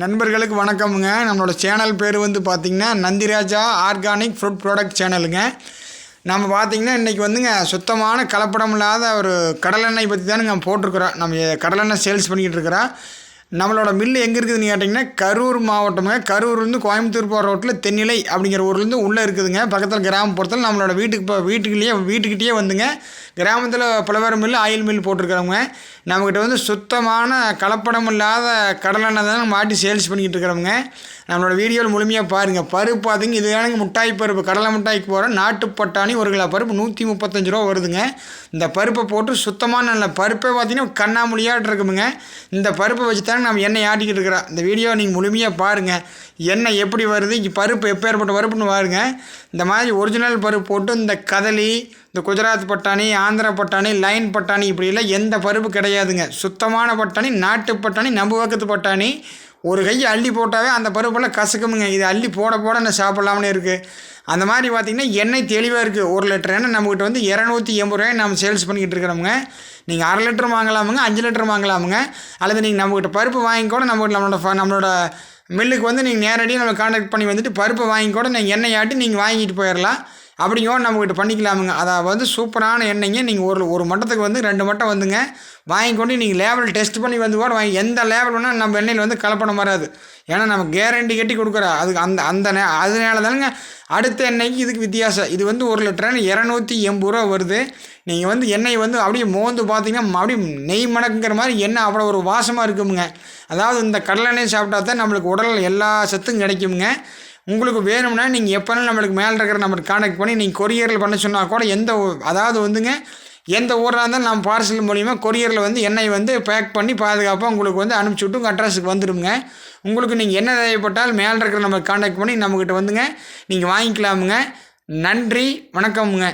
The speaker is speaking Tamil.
நண்பர்களுக்கு வணக்கமுங்க. நம்மளோட சேனல் பேர் வந்து பார்த்திங்கன்னா நந்திராஜா ஆர்கானிக் ஃப்ரூட் ப்ராடக்ட் சேனலுங்க. நம்ம பார்த்திங்கன்னா இன்றைக்கி வந்துங்க சுத்தமான கலப்படம் இல்லாத ஒரு கடலெண்ணெய் பற்றி தானுங்க போட்டிருக்கிறோம். நம்ம கடலெண்ணெய் சேல்ஸ் பண்ணிக்கிட்டு இருக்கிறோம். நம்மளோட மில்லு எங்கே இருக்குதுன்னு கேட்டிங்கன்னா கரூர் மாவட்டமுங்க. கரூர்லேருந்து கோயம்புத்தூர் போகிற ரோட்டில் தென்னிலை அப்படிங்கிற ஊர்லேருந்து உள்ளே இருக்குதுங்க. பக்கத்தில் கிராமப்புறத்தில் நம்மளோட வீட்டுக்கு இப்போ வீட்டுக்குள்ளேயே வீட்டுக்கிட்டேயே வந்துங்க. கிராமத்தில் புலவர் மில் ஆயில் மில் போட்டிருக்கிறவங்க. நம்மக்கிட்ட வந்து சுத்தமான கலப்படம் இல்லாத கடலெண்ணெய் தான் மாட்டி சேல்ஸ் பண்ணிக்கிட்டு இருக்கிறவங்க. நம்மளோட வீடியோவில் முழுமையாக பாருங்கள் பருப்பு பார்த்திங்க இது வேணுங்க மிட்டாய் பருப்பு கடலை மிட்டாய்க்கு போகிற நாட்டு பட்டாணி ஒரு கிலோ பருப்பு நூற்றி முப்பத்தஞ்சு ரூபா வருதுங்க. இந்த பருப்பை போட்டு சுத்தமான நல்ல பருப்பே பார்த்திங்கன்னா கண்ணாமொழியாட்டு இருக்குமுங்க. இந்த பருப்பை வச்சு தான் நம்ம எண்ணெய் ஆட்டிக்கிட்டு இருக்கிறோம். இந்த வீடியோ நீங்கள் முழுமையாக பாருங்கள் எண்ணெய் எப்படி வருது? இங்கே பருப்பு எப்பேற்பட்ட பருப்புன்னு பாருங்கள் இந்த மாதிரி ஒரிஜினல் பருப்பு போட்டு இந்த கதலி இந்த குஜராத் பட்டாணி ஆந்திரா பட்டாணி லைன் பட்டாணி இப்படிலாம் எந்த பருப்பு கிடையாதுங்க. சுத்தமான பட்டாணி நாட்டு பட்டாணி நம்ம பக்கத்து பட்டாணி. ஒரு கையை அள்ளி போட்டாவே அந்த பருப்பெல்லாம் கசக்குமுங்க. இது அள்ளி போட போட நான் சாப்பிட்லாம்னு இருக்குது அந்த மாதிரி பார்த்திங்கன்னா எண்ணெய் தெளிவாக இருக்குது ஒரு லிட்டர் எண்ணெய் நம்மக்கிட்ட வந்து இரநூத்தி எண்பது ரூபாய் நம்ம சேல்ஸ் பண்ணிக்கிட்டு இருக்கிறோமுங்க. நீங்கள் அரை லிட்டர் வாங்கலாமுங்க அஞ்சு லிட்டர் வாங்கலாமுங்க. அல்லது நீங்கள் நம்மக்கிட்ட பருப்பு வாங்கி கூட நம்ம நம்மளோட ஃப- நம்மளோட மில்லுக்கு வந்து நீங்கள் நேரடியாக நம்ம கான்டாக்ட் பண்ணி வந்துட்டு பருப்பு வாங்கி கூட நீங்கள் எண்ணெய் ஆட்டி நீங்கள் வாங்கிட்டு போயிடலாம் அப்படிங்கோ நம்மக்கிட்ட பண்ணிக்கலாமுங்க. அதை வந்து சூப்பரான எண்ணெய்ங்க. நீங்கள் ஒரு ஒரு மட்டத்துக்கு வந்து ரெண்டு மட்டம் வந்துங்க. வாங்கி கொண்டு நீங்கள் லேபிள் டெஸ்ட் பண்ணி வந்து கூட வாங்கி எந்த லேபிள் வேணால் நம்ம எண்ணெயில் வந்து கலப்படம் வராது. ஏன்னா நம்ம கேரண்டி கட்டி கொடுக்குறோம் அதுக்கு அந்த அந்த நே அதனால தானுங்க அடுத்த எண்ணெய்க்கு இதுக்கு வித்தியாசம். இது வந்து ஒரு லிட்டர் இரநூத்தி எண்பது ரூபா வருது. நீங்கள் வந்து எண்ணெய் வந்து அப்படியே மோந்து பார்த்தீங்கன்னா அப்படியே நெய் மணக்குங்கிற மாதிரி எண்ணெய் அவ்வளோ ஒரு வாசமாக இருக்குமுங்க. அதாவது இந்த கடலெண்ணெய் சாப்பிட்டா தான் நம்மளுக்கு உடல் எல்லா சத்தும் கிடைக்குமுங்க. உங்களுக்கு வேணும்னா நீங்கள் எப்போனாலும் நம்மளுக்கு மேலே இருக்கிற நம்பருக்கு கான்டாக்ட் பண்ணி நீங்கள் கொரியரில் பண்ண சொன்னால் கூட எந்த அதாவது வந்துங்க எந்த ஊராக இருந்தாலும் நம்ம பார்சல் மூலிமா கொரியரில் வந்து எண்ணெய் வந்து பேக் பண்ணி பாதுகாப்பாக உங்களுக்கு வந்து அனுப்பிச்சி விட்டு உங்கள் அட்ரஸுக்கு வந்துடுங்க. உங்களுக்கு நீங்கள் என்ன தேவைப்பட்டால் மேலே இருக்கிற நம்பருக்கு கான்டாக்ட் பண்ணி நம்மக்கிட்ட வந்துங்க. நீங்கள் வாங்கிக்கலாமுங்க. நன்றி வணக்கமுங்க.